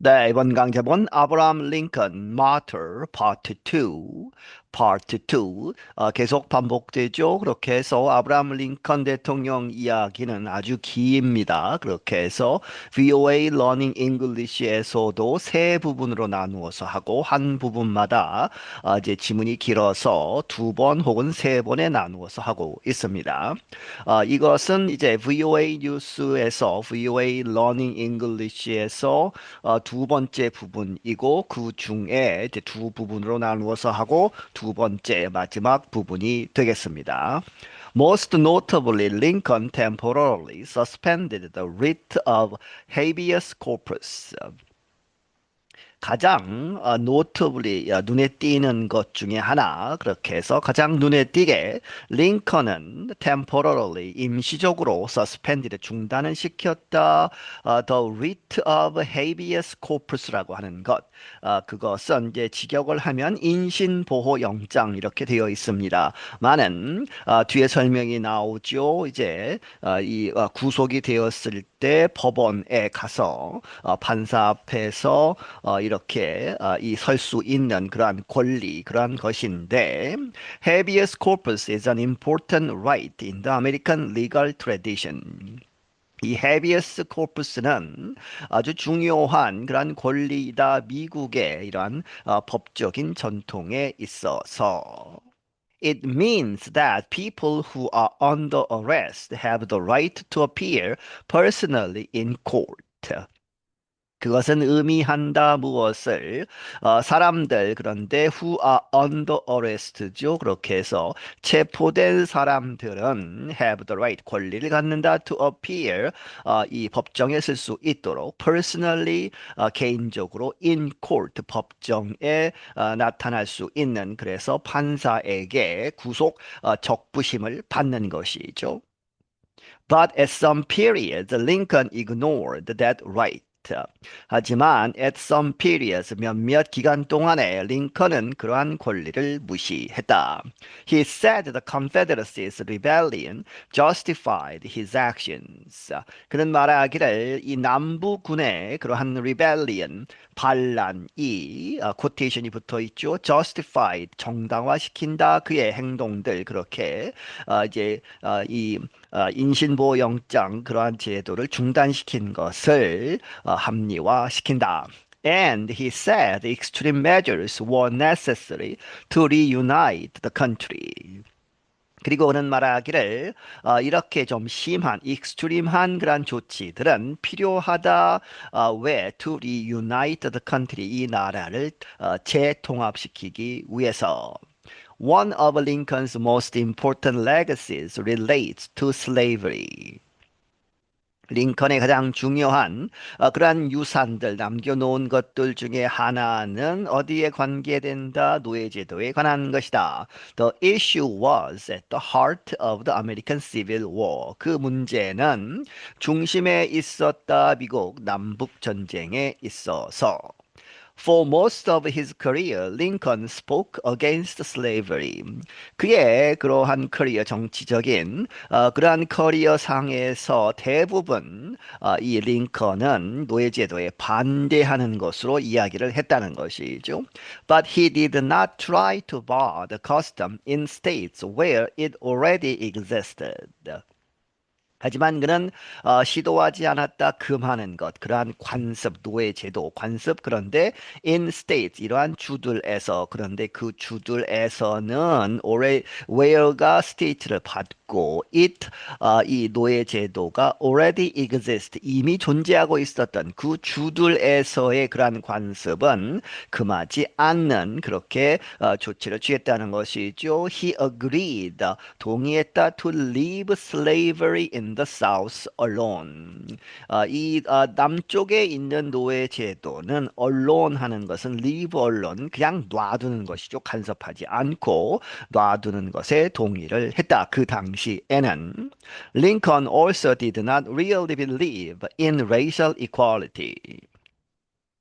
네, 이번 강좌본 아브라함 링컨 마터 파트 2 파트 2 어, 계속 반복되죠. 그렇게 해서 아브라함 링컨 대통령 이야기는 아주 깁니다. 그렇게 해서 VOA Learning English에서도 세 부분으로 나누어서 하고 한 부분마다 어, 이제 지문이 길어서 두 번 혹은 세 번에 나누어서 하고 있습니다. 어, 이것은 이제 VOA 뉴스에서 VOA Learning English에서 어, 두 번째 부분이고 그 중에 이제 두 부분으로 나누어서 하고 두 번째 마지막 부분이 되겠습니다. Most notably, Lincoln temporarily suspended the writ of habeas corpus. 가장 어, 노트블리 어, 눈에 띄는 것 중에 하나 그렇게 해서 가장 눈에 띄게 링컨은 temporarily 임시적으로 suspended 중단을 시켰다 어, the writ of habeas corpus라고 하는 것 어, 그것은 이제 직역을 하면 인신 보호 영장 이렇게 되어 있습니다. 많은 어, 뒤에 설명이 나오죠. 이제 어, 이 어, 구속이 되었을 때 법원에 가서 어, 판사 앞에서 어, 이렇게 어, 이설 수 있는 그러한 권리 그러한 것인데 habeas corpus is an important right in the American legal tradition. 이 habeas corpus는 아주 중요한 그러한 권리이다 미국의 이러한 어, 법적인 전통에 있어서 It means that people who are under arrest have the right to appear personally in court. 그것은 의미한다 무엇을 어, 사람들 그런데 who are under arrest죠. 그렇게 해서 체포된 사람들은 have the right 권리를 갖는다 to appear 어, 이 법정에 쓸 수 있도록 personally 어, 개인적으로 in court 법정에 어, 나타날 수 있는 그래서 판사에게 구속 어, 적부심을 받는 것이죠. But at some period, Lincoln ignored that right. 하지만 at some periods 몇몇 기간 동안에 링컨은 그러한 권리를 무시했다. He said the Confederacy's rebellion justified his actions. 그는 말하기를 이 남부군의 그러한 rebellion 반란이 어, 코테이션이 붙어 있죠. justified 정당화시킨다 그의 행동들 그렇게 어, 이제 어, 이 어, 인신보호 영장 그러한 제도를 중단시킨 것을 어, 합리화시킨다. And he said extreme measures were necessary to reunite the country. 그리고 그는 말하기를 어, 이렇게 좀 심한, 익스트림한 그런 조치들은 필요하다. 어, 왜? To reunite the country, 이 나라를 어, 재통합시키기 위해서. One of Lincoln's most important legacies relates to slavery. 링컨의 가장 중요한 어, 그러한 유산들 남겨놓은 것들 중에 하나는 어디에 관계된다? 노예제도에 관한 것이다. The issue was at the heart of the American Civil War. 그 문제는 중심에 있었다. 미국 남북 전쟁에 있어서. For most of his career, Lincoln spoke against slavery. 그의 그러한 커리어 정치적인 어, 그러한 커리어 상에서 대부분 어, 이 링컨은 노예제도에 반대하는 것으로 이야기를 했다는 것이죠. But he did not try to bar the custom in states where it already existed. 하지만 그는 어, 시도하지 않았다 금하는 것 그러한 관습 노예 제도 관습 그런데 in states 이러한 주들에서 그런데 그 주들에서는 올해 where가 state를 받고 it 어, 이 노예 제도가 already exist 이미 존재하고 있었던 그 주들에서의 그러한 관습은 금하지 않는 그렇게 어, 조치를 취했다는 것이죠. He agreed 동의했다 to leave slavery in the South alone. 어, 이 어, 남쪽에 있는 노예 제도는 alone 하는 것은 leave alone 그냥 놔두는 것이죠. 간섭하지 않고 놔두는 것에 동의를 했다. 그 당시에는 Lincoln also did not really believe in racial equality.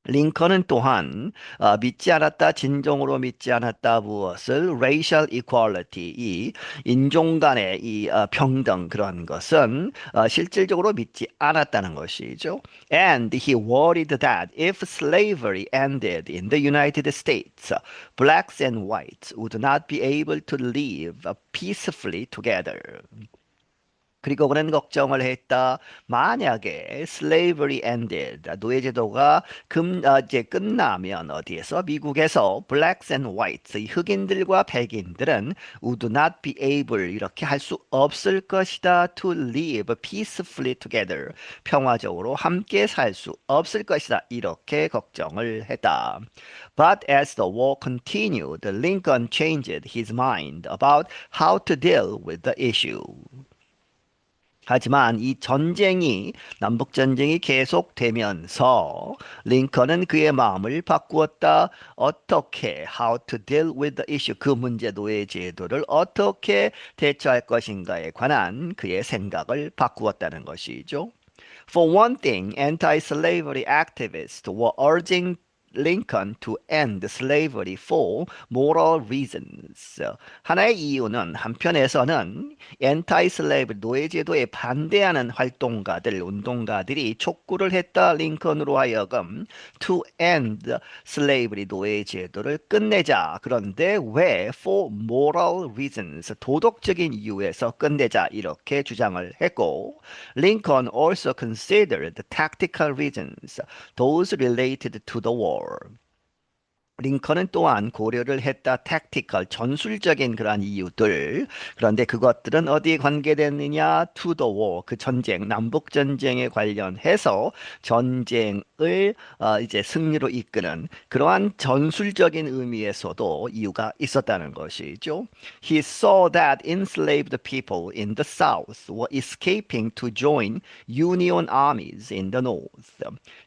링컨은 또한 어, 믿지 않았다, 진정으로 믿지 않았다 무엇을 racial equality, 이 인종 간의 이 어, 평등 그런 것은 어, 실질적으로 믿지 않았다는 것이죠. And he worried that if slavery ended in the United States, blacks and whites would not be able to live peacefully together. 그리고 그런 걱정을 했다. 만약에 slavery ended, 노예제도가 금, 어, 이제 끝나면 어디에서? 미국에서 blacks and whites, 흑인들과 백인들은 would not be able 이렇게 할 수 없을 것이다. to live peacefully together. 평화적으로 함께 살 수 없을 것이다. 이렇게 걱정을 했다. But as the war continued, Lincoln changed his mind about how to deal with the issue. 하지만 이 전쟁이 남북 전쟁이 계속되면서 링컨은 그의 마음을 바꾸었다. 어떻게 how to deal with the issue 그 문제 노예 제도를 어떻게 대처할 것인가에 관한 그의 생각을 바꾸었다는 것이죠. For one thing, anti-slavery activists were urging Lincoln to end slavery for moral reasons. 하나의 이유는 한편에서는 anti-slave 노예 제도에 반대하는 활동가들, 운동가들이 촉구를 했다. 링컨으로 하여금 to end slavery 노예 제도를 끝내자. 그런데 왜 for moral reasons 도덕적인 이유에서 끝내자 이렇게 주장을 했고 Lincoln also considered tactical reasons those related to the war. power 링컨은 또한 고려를 했다. tactical, 전술적인 그러한 이유들. 그런데 그것들은 어디에 관계됐느냐? war, 그 전쟁, 남북 전쟁에 관련해서 전쟁을 어, 이제 승리로 이끄는 그러한 전술적인 의미에서도 이유가 있었다는 것이죠. He saw that enslaved people in the South were escaping to join Union armies in the North.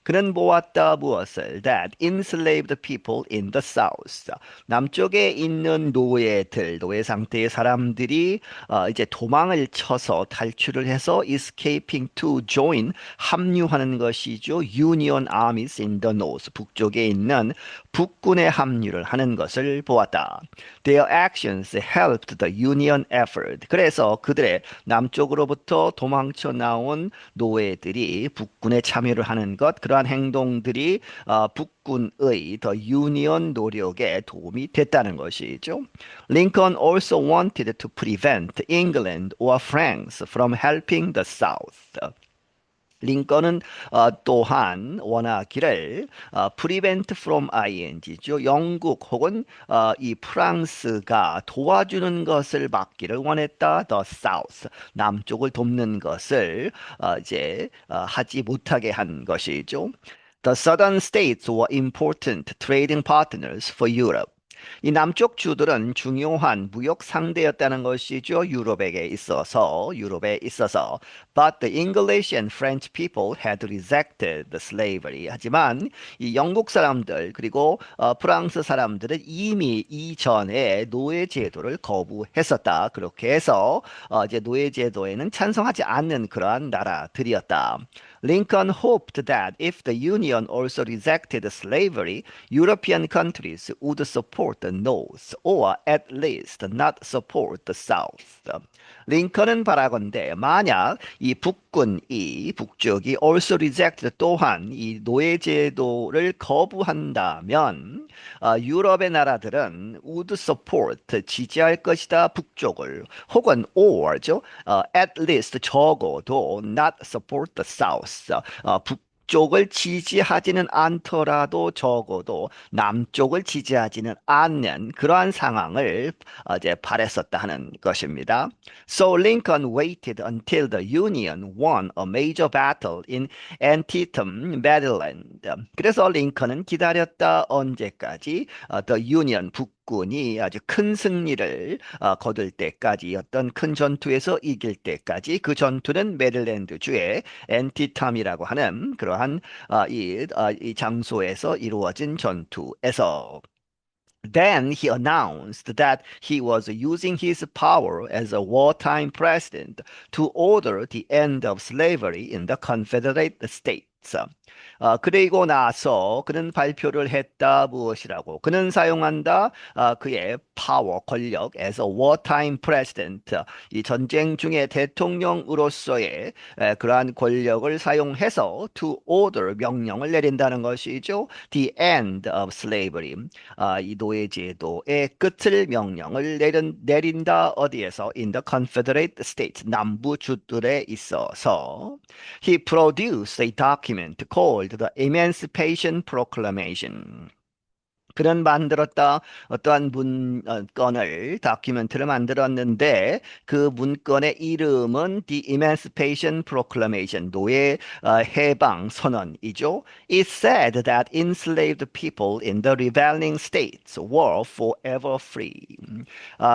그는 보았다 무엇을? That enslaved people in in the south. 남쪽에 있는 노예들, 노예 상태의 사람들이 어, 이제 도망을 쳐서 탈출을 해서 escaping to join 합류하는 것이죠. Union armies in the north. 북쪽에 있는 북군에 합류를 하는 것을 보았다. Their actions helped the Union effort. 그래서 그들의 남쪽으로부터 도망쳐 나온 노예들이 북군에 참여를 하는 것, 그러한 행동들이 어, 북군의 더유 니언 노력에 도움이 됐다는 것이죠. Lincoln also wanted to prevent England or France from helping the South. 링컨은 어, 또한 원하기를 어, prevent from ing죠. 영국 혹은 어, 이 프랑스가 도와주는 것을 막기를 원했다. The South 남쪽을 돕는 것을 어, 이제 어, 하지 못하게 한 것이죠. The southern states were important trading partners for Europe. 이 남쪽 주들은 중요한 무역 상대였다는 것이죠. 유럽에게 있어서 유럽에 있어서 but the English and French people had rejected the slavery. 하지만 이 영국 사람들 그리고 어, 프랑스 사람들은 이미 이전에 노예 제도를 거부했었다. 그렇게 해서 어, 이제 노예 제도에는 찬성하지 않는 그러한 나라들이었다. Lincoln hoped that if the Union also rejected slavery, European countries would support the North or at least not support the South. 링컨은 바라건대 만약 이 북군이 북쪽이 also reject 또한 이 노예 제도를 거부한다면 어, 유럽의 나라들은 would support 지지할 것이다 북쪽을. 혹은 or죠? 어, at least 적어도 not support the south. 어, 북 북쪽을 지지하지는 않더라도 적어도 남쪽을 지지하지는 않는 그러한 상황을 어제 바랬었다 하는 것입니다. So Lincoln waited until the Union won a major battle in Antietam, Maryland. 그래서 링컨은 기다렸다 언제까지 the Union 북 군이 아주 큰 승리를 어, 거둘 때까지 어떤 큰 전투에서 이길 때까지 그 전투는 메릴랜드 주의 엔티탐이라고 하는 그러한 어, 이, 어, 이 장소에서 이루어진 전투에서 Then he announced that he was using his power as a wartime president to order the end of slavery in the Confederate States. 어, 그리고 나서 그는 발표를 했다 무엇이라고? 그는 사용한다 어, 그의 파워 권력 a wartime president. 이 전쟁 중에 대통령으로서의 에, 그러한 권력을 사용해서 to order 명령을 내린다는 것이죠. the end of slavery. 아, 이 노예 제도의 끝을 명령을 내린, 내린다. 어디에서? in the Confederate States 남부 주들에 있어서. He produced a document called the Emancipation Proclamation. 그는 만들었다 어떠한 문건을 다큐멘트를 만들었는데 그 문건의 이름은 The Emancipation Proclamation 노예 해방 선언이죠. It said that enslaved people in the revealing states were forever free.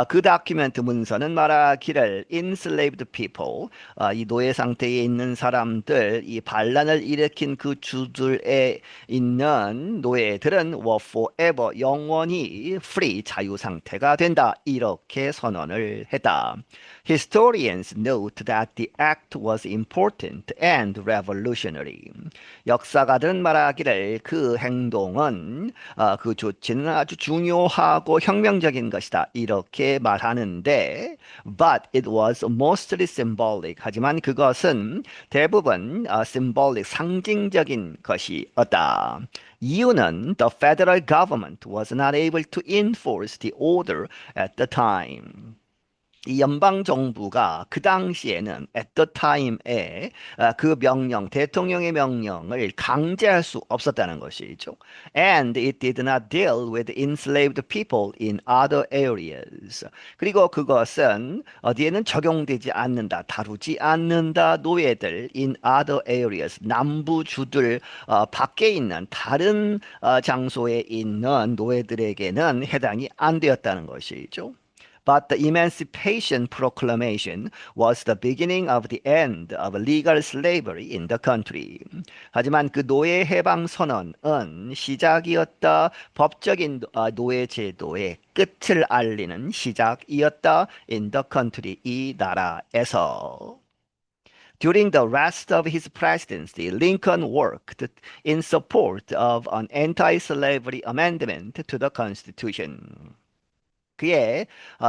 그 다큐멘트 문서는 말하기를 enslaved people 이 노예 상태에 있는 사람들 이 반란을 일으킨 그 주들에 있는 노예들은 were forever forever 영원히 free 자유 상태가 된다 이렇게 선언을 했다. Historians note that the act was important and revolutionary. 역사가들은 말하기를 그 행동은 어, 그 조치는 아주 중요하고 혁명적인 것이다 이렇게 말하는데 but it was mostly symbolic 하지만 그것은 대부분 어, symbolic 상징적인 것이었다. Union, the federal government was not able to enforce the order at the time. 이 연방 정부가 그 당시에는 at the time에 그 명령, 대통령의 명령을 강제할 수 없었다는 것이죠. And it did not deal with enslaved people in other areas. 그리고 그것은 어디에는 적용되지 않는다, 다루지 않는다 노예들 in other areas 남부 주들 어, 밖에 있는 다른 어, 장소에 있는 노예들에게는 해당이 안 되었다는 것이죠. But the Emancipation Proclamation was the beginning of the end of legal slavery in the country. 하지만 그 노예 해방 선언은 시작이었다. 법적인 노예 제도의 끝을 알리는 시작이었다. In the country 이 나라에서. During the rest of his presidency, Lincoln worked in support of an anti-slavery amendment to the Constitution. 그의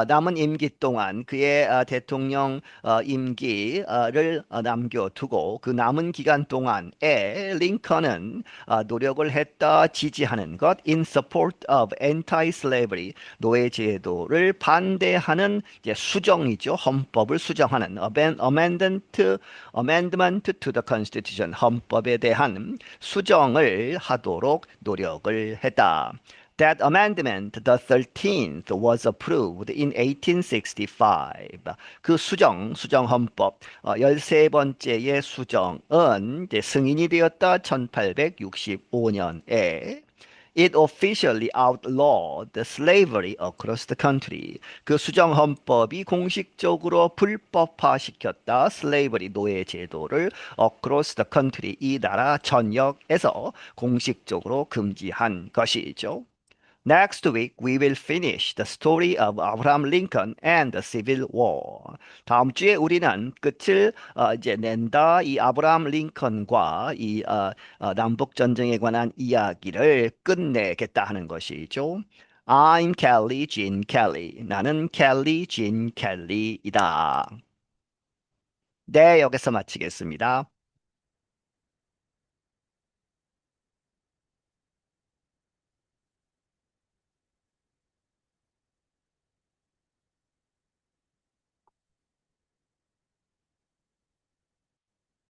남은 임기 동안 그의 대통령 임기를 남겨두고 그 남은 기간 동안에 링컨은 노력을 했다 지지하는 것 in support of anti-slavery 노예 제도를 반대하는 수정이죠 헌법을 수정하는 amendment amendment to the constitution 헌법에 대한 수정을 하도록 노력을 했다. That amendment, the 13th, was approved in 1865. 그 수정, 수정헌법, 어, 13번째의 수정은 이제 승인이 되었다 1865년에 It officially outlawed slavery across the country. 그 수정 헌법이 공식적으로 불법화시켰다. slavery 노예 제도를 across the country 이 나라 전역에서 공식적으로 금지한 것이죠. Next week, we will finish the story of Abraham Lincoln and the Civil War. 다음 주에 우리는 끝을 어, 이제 낸다. 이 아브라함 링컨과 이 어, 어, 남북 전쟁에 관한 이야기를 끝내겠다 하는 것이죠. I'm Kelly Jean Kelly. 나는 켈리 진 켈리이다. 네, 여기서 마치겠습니다.